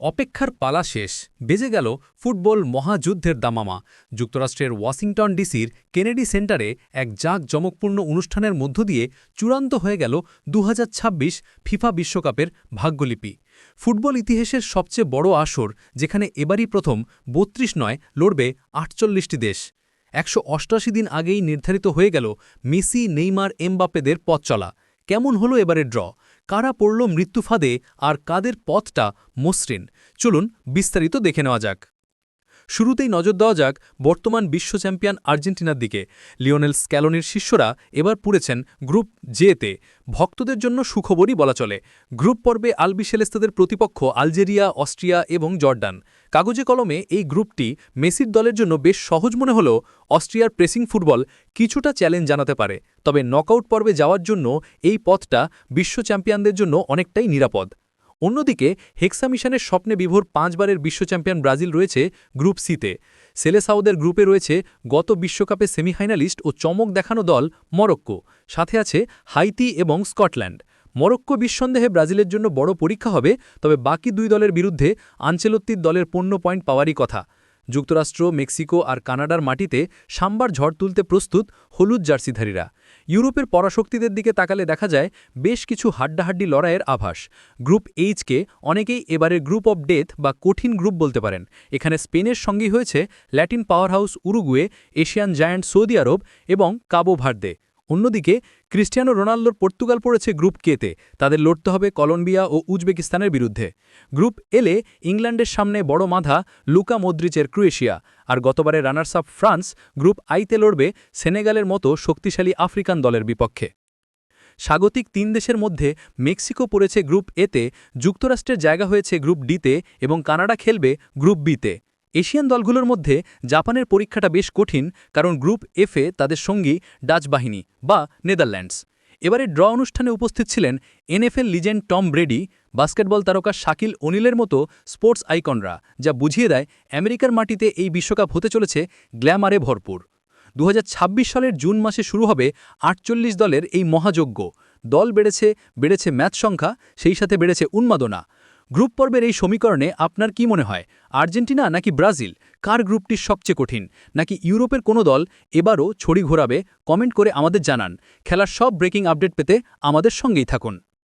অপেক্ষার পালা শেষ। বেজে গেল ফুটবল মহাযুদ্ধের দামামা। যুক্তরাষ্ট্রের ওয়াশিংটন ডিসির কেনেডি সেন্টারে এক জাঁকজমকপূর্ণ অনুষ্ঠানের মধ্য দিয়ে চূড়ান্ত হয়ে গেল দু হাজার ছাব্বিশ ফিফা বিশ্বকাপের ভাগ্যলিপি। ফুটবল ইতিহাসের সবচেয়ে বড় আসর, যেখানে এবারই প্রথম বত্রিশ নয় লড়বে আটচল্লিশটি দেশ। একশো অষ্টাশি দিন আগেই নির্ধারিত হয়ে গেল মেসি, নেইমার, এমবাপ্পেদের পথ চলা। কেমন হলো এবারের ড্র? কারা পড়ল মৃত্যু ফাঁদে আর কাদের পথটা মসৃণ? চলুন বিস্তারিত দেখে নেওয়া যাক। শুরুতেই নজর দেওয়া যাক বর্তমান বিশ্ব চ্যাম্পিয়ন আর্জেন্টিনার দিকে। লিওনেল স্ক্যালোনির শিষ্যরা এবার পুড়েছেন গ্রুপ জেতে ভক্তদের জন্য সুখবরই বলা চলে। গ্রুপ পর্বে আলবিশেলেস্তাদের প্রতিপক্ষ আলজেরিয়া, অস্ট্রিয়া এবং জর্ডান। কাগজে কলমে এই গ্রুপটি মেসির দলের জন্য বেশ সহজ মনে হলেও অস্ট্রিয়ার প্রেসিং ফুটবল কিছুটা চ্যালেঞ্জ জানাতে পারে। তবে নকআউট পর্বে যাওয়ার জন্য এই পথটা বিশ্ব চ্যাম্পিয়নদের জন্য অনেকটাই নিরাপদ। অন্যদিকে, হেক্সা মিশনের স্বপ্নে বিভোর পাঁচবারের বিশ্ব চ্যাম্পিয়ন ব্রাজিল রয়েছে গ্রুপ সিতে। সেলেসাউদের গ্রুপে রয়েছে গত বিশ্বকাপে সেমিফাইনালিস্ট ও চমক দেখানো দল মরক্কো। সাথে আছে হাইতি এবং স্কটল্যান্ড। মরক্কো বিসন্দেহে ব্রাজিলের জন্য বড় পরীক্ষা হবে, তবে বাকি দুই দলের বিরুদ্ধে আঞ্চেলত্তির দলের পণ্য পয়েন্ট পাওয়ারই কথা। যুক্তরাষ্ট্র, মেক্সিকো আর কানাডার মাটিতে সাম্বার ঝড় তুলতে প্রস্তুত হলুদ জার্সিধারীরা। ইউরোপের পরাশক্তিদের দিকে তাকালে দেখা যায় বেশ কিছু হাড্ডাহাড্ডি লড়াইয়ের আভাস। গ্রুপ এইচকে অনেকেই এবারে গ্রুপ অব ডেথ বা কঠিন গ্রুপ বলতে পারেন। এখানে স্পেনের সঙ্গী হয়েছে Latin power house Uruguay, Asian giant Saudi Arab এবং কাবো ভার্দে। অন্যদিকে, ক্রিস্টিয়ানো রোনাল্ডোর পর্তুগাল পড়েছে গ্রুপ কেতে তাদের লড়তে হবে কলম্বিয়া ও উজবেকিস্তানের বিরুদ্ধে। গ্রুপ এলে ইংল্যান্ডের সামনে বড় মাধা লুকা মদ্রিচের ক্রোয়েশিয়া। আর গতবারে রানার্স আপ ফ্রান্স গ্রুপ আইতে লড়বে সেনেগালের মতো শক্তিশালী আফ্রিকান দলের বিপক্ষে। স্বাগতিক তিন দেশের মধ্যে মেক্সিকো পড়েছে গ্রুপ এতে যুক্তরাষ্ট্রের জায়গা হয়েছে গ্রুপ ডিতে এবং কানাডা খেলবে গ্রুপ বিতে এশিয়ান দলগুলোর মধ্যে জাপানের পরীক্ষাটা বেশ কঠিন কারণ গ্রুপ এফে তাদের সঙ্গী ডাচ বাহিনী বা নেদারল্যান্ডস। এবারে ড্র অনুষ্ঠানে উপস্থিত ছিলেন NFL legend Tom Brady, basketball তারকা শাকিল অনিলের মতো স্পোর্টস আইকনরা, যা বুঝিয়ে দেয় আমেরিকার মাটিতে এই বিশ্বকাপ হতে চলেছে গ্ল্যামারে ভরপুর। দু হাজার ছাব্বিশ সালের জুন মাসে শুরু হবে আটচল্লিশ দলের এই মহাযজ্ঞ। দল বেড়েছে বেড়েছে ম্যাচ সংখ্যা, সেই সাথে বেড়েছে উন্মাদনা। গ্রুপ পর্বের এই সমীকরণে আপনার কি মনে হয়? আর্জেন্টিনা নাকি ব্রাজিল? কার গ্রুপটি সবচেয়ে কঠিন? নাকি ইউরোপের কোনো দল এবারও ছড়ি ঘোরাবে? কমেন্ট করে আমাদের জানান। খেলার সব ব্রেকিং আপডেট পেতে আমাদের সঙ্গেই থাকুন।